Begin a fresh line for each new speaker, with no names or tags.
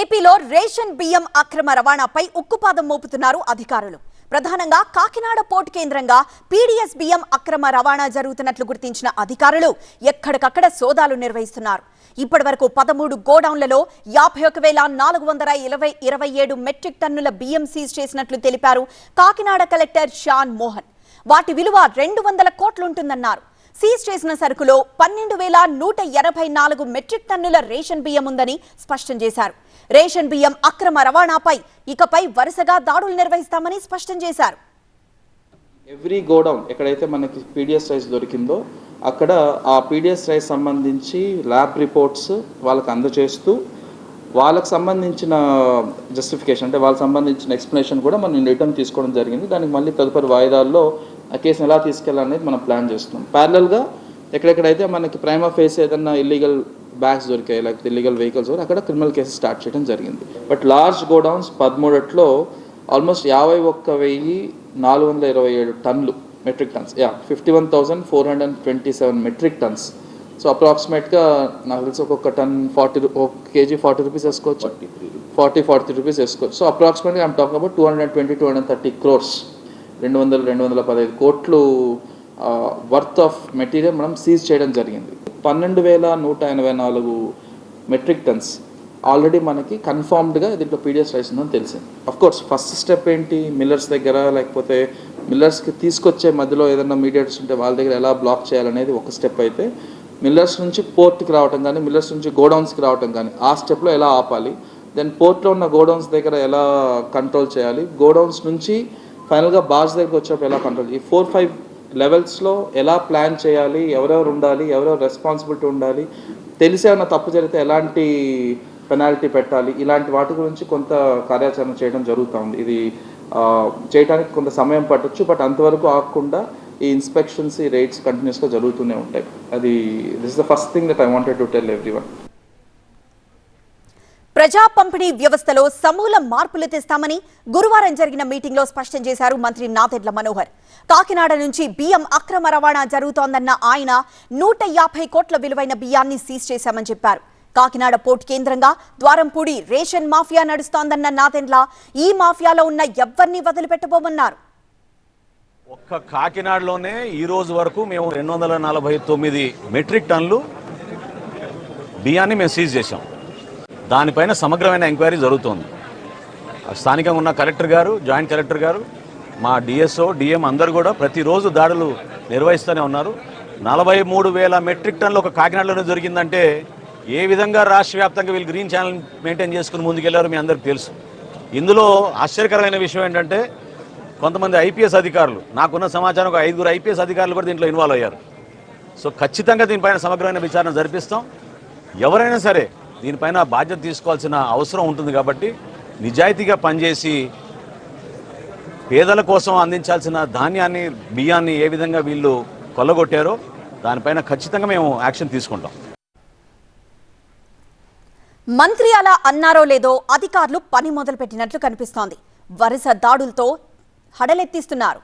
ఏపీలో రేషన్ బియ్యం అక్రమ రవాణాపై ఉక్కుపాదం మోపుతున్నారు అధికారులు. ప్రధానంగా కాకినాడ పోర్టు కేంద్రంగా పీడీఎస్ బియ్యం అక్రమ రవాణా జరుగుతున్నట్లు గుర్తించిన అధికారులు ఎక్కడికక్కడ సోదాలు నిర్వహిస్తున్నారు. ఇప్పటి వరకు పదమూడు గోడౌన్లలో యాభై ఒక వేల నాలుగు వందల ఇరవై ఇరవై ఏడు మెట్రిక్ టన్నుల బియ్యం సీజ్ చేసినట్లు తెలిపారు కాకినాడ కలెక్టర్ షాన్ మోహన్. వాటి విలువ రెండు వందల కోట్లుంటుందన్నారు. సీజ్ చేసిన సరుకులో పన్నెండు వేల నూట ఎనభై నాలుగు మెట్రిక్ టన్నుల రేషన్ బియ్యం ఉందని స్పష్టం చేశారు. రేషన్ బియ్యం అక్రమ రవాణాపై ఇకపై వరుసగా దాడులు నిర్వహిస్తామని స్పష్టం చేశారు.
ఎవ్రీ గోడౌన్ ఎక్కడైతే మనకి పీడిఎస్ రైస్ దొరికిందో అక్కడ ఆ పీడిఎస్ రైస్ సంబంధించి ల్యాబ్ రిపోర్ట్స్ వాళ్ళకి అందజేస్తూ వాళ్ళకి సంబంధించిన జస్టిఫికేషన్ అంటే వాళ్ళకి సంబంధించిన ఎక్స్ప్లెనేషన్ కూడా మనం రిటర్న్ తీసుకోవడం జరిగింది. దానికి మళ్ళీ తదుపరి వాయిదాల్లో ఆ కేసుని ఎలా తీసుకెళ్ళాలనేది మనం ప్లాన్ చేస్తున్నాం. ప్యారలల్గా ఎక్కడెక్కడైతే మనకి ప్రైమా ఫేస్ ఏదన్నా ఇల్లీగల్ బ్యాగ్స్ దొరికాయి లేకపోతే ఇల్లీగల్ వెహికల్స్ అక్కడ క్రిమినల్ కేసు స్టార్ట్ చేయడం జరిగింది. బట్ లార్జ్ గోడౌన్స్ పదమూడట్లో ఆల్మోస్ట్ యాభై ఒక్క వెయ్యి నాలుగు వందల ఇరవై ఏడు టన్నులు metric tons yeah fifty one thousand four hundred and twenty seven metric tons so అప్రాక్సిమేట్గా నాకు తెలిసి ఒక్కొక్క టన్ ఫార్టీ ఒక కేజీ ఫార్టీ రూపీస్ వేసుకోవచ్చు. ఫార్టీ ఫార్టీ రూపీస్ వేసుకోవచ్చు. సో అప్రాక్సిమేట్గా I'm talking about two hundred twenty two hundred thirty crores రెండు వందల రెండు వందల పదహైదు కోట్లు వర్త్ ఆఫ్ మెటీరియల్ మనం సీజ్ చేయడం జరిగింది. పన్నెండు వేల నూట ఎనభై నాలుగు మెట్రిక్ టన్స్ ఆల్రెడీ మనకి కన్ఫర్మ్డ్గా దీంట్లో పీడిఎస్ రైస్ ఉందని తెలిసింది. అఫ్ కోర్స్ ఫస్ట్ స్టెప్ ఏంటి? మిల్లర్స్ దగ్గర లేకపోతే మిల్లర్స్కి తీసుకొచ్చే మధ్యలో ఏదైనా మీడియేటర్స్ ఉంటే వాళ్ళ దగ్గర ఎలా బ్లాక్ చేయాలనేది ఒక స్టెప్ అయితే మిల్లర్స్ నుంచి పోర్ట్కి రావటం కానీ మిల్లర్స్ నుంచి గోడౌన్స్కి రావటం కానీ ఆ స్టెప్లో ఎలా ఆపాలి? దెన్ పోర్ట్లో ఉన్న గోడౌన్స్ దగ్గర ఎలా కంట్రోల్ చేయాలి? గోడౌన్స్ నుంచి ఫైనల్గా బాస్ దగ్గరకు వచ్చేప్పుడు ఎలా కంట్రోల్ ఈ ఫోర్ ఫైవ్ లెవెల్స్లో ఎలా ప్లాన్ చేయాలి ఎవరెవరు ఉండాలి ఎవరెవరు రెస్పాన్సిబిలిటీ ఉండాలి తెలిసి ఏమైనా తప్పు జరిగితే ఎలాంటి పెనాల్టీ పెట్టాలి ఇలాంటి వాటి గురించి కొంత కార్యాచరణ చేయడం జరుగుతూ ఉంది. ఇది చేయడానికి కొంత సమయం పట్టొచ్చు బట్ అంతవరకు ఆగకుండా ఈ ఇన్స్పెక్షన్స్ ఈ రేట్స్ కంటిన్యూస్గా జరుగుతూనే ఉంటాయి. అది this the first thing that I wanted to tell everyone
ప్రజా పంపిణీ వ్యవస్థలో సమూల మార్పులు తెస్తామని గురువారం జరిగిన మీటింగ్లో స్పష్టం చేశారు మంత్రి నాదెడ్ల మనోహర్. కాకినాడ నుంచి బియ్యం అక్రమ రవాణా జరుగుతోందన్న ఆయన నూట యాభై కోట్ల విలువైన బియ్యాన్ని సీజ్ చేశామని చెప్పారు. కాకినాడ పోర్టు కేంద్రంగా ద్వారంపూడి రేషన్ మాఫియా నడుస్తోందన్న నాదెండ్ల ఈ మాఫియాలో ఉన్న ఎవరిని వదిలిపెట్టబోమన్నారు.
ఒక్క కాకినాడలోనే ఈ రోజు వరకు మేము రెండు వందల నలభై తొమ్మిది మెట్రిక్ టన్నులు బియ్యాన్ని మేము సీజ్ చేశాం. దానిపైన సమగ్రమైన ఎంక్వైరీ జరుగుతోంది. స్థానికంగా ఉన్న కలెక్టర్ గారు జాయింట్ కలెక్టర్ గారు మా డిఎస్ఓ డిఎం అందరూ కూడా ప్రతిరోజు దాడులు నిర్వహిస్తూనే ఉన్నారు. నలభై మూడు వేల మెట్రిక్ టన్లు ఒక కాకినాడలోనే దొరికిందంటే ఏ విధంగా రాష్ట్ర వ్యాప్తంగా వీళ్ళు గ్రీన్ ఛానల్ మెయింటైన్ చేసుకుని ముందుకెళ్ళారో మీ అందరికి తెలుసు. ఇందులో ఆశ్చర్యకరమైన విషయం ఏంటంటే కొంతమంది ఐపీఎస్ అధికారులు నాకున్న సమాచారం ఒక ఐదుగురు ఐపీఎస్ అధికారులు కూడా దీంట్లో ఇన్వాల్వ్ అయ్యారు. సో ఖచ్చితంగా దీనిపైన సమగ్రమైన విచారణ జరిపిస్తాం. ఎవరైనా సరే దీనిపైన బాధ్యత తీసుకోవాల్సిన అవసరం ఉంటుంది కాబట్టి నిజాయితీగా పనిచేసి పేదల కోసం అందించాల్సిన ధాన్యాన్ని బియ్యాన్ని ఏ విధంగా వీళ్ళు కొల్లగొట్టారో దానిపైన ఖచ్చితంగా మేము యాక్షన్ తీసుకుంటాం.
మంత్రి అలా అన్నారో లేదో అధికారులు పని మొదలుపెట్టినట్లు కనిపిస్తోంది. వరుస దాడులతో హడలెత్తిస్తున్నారు.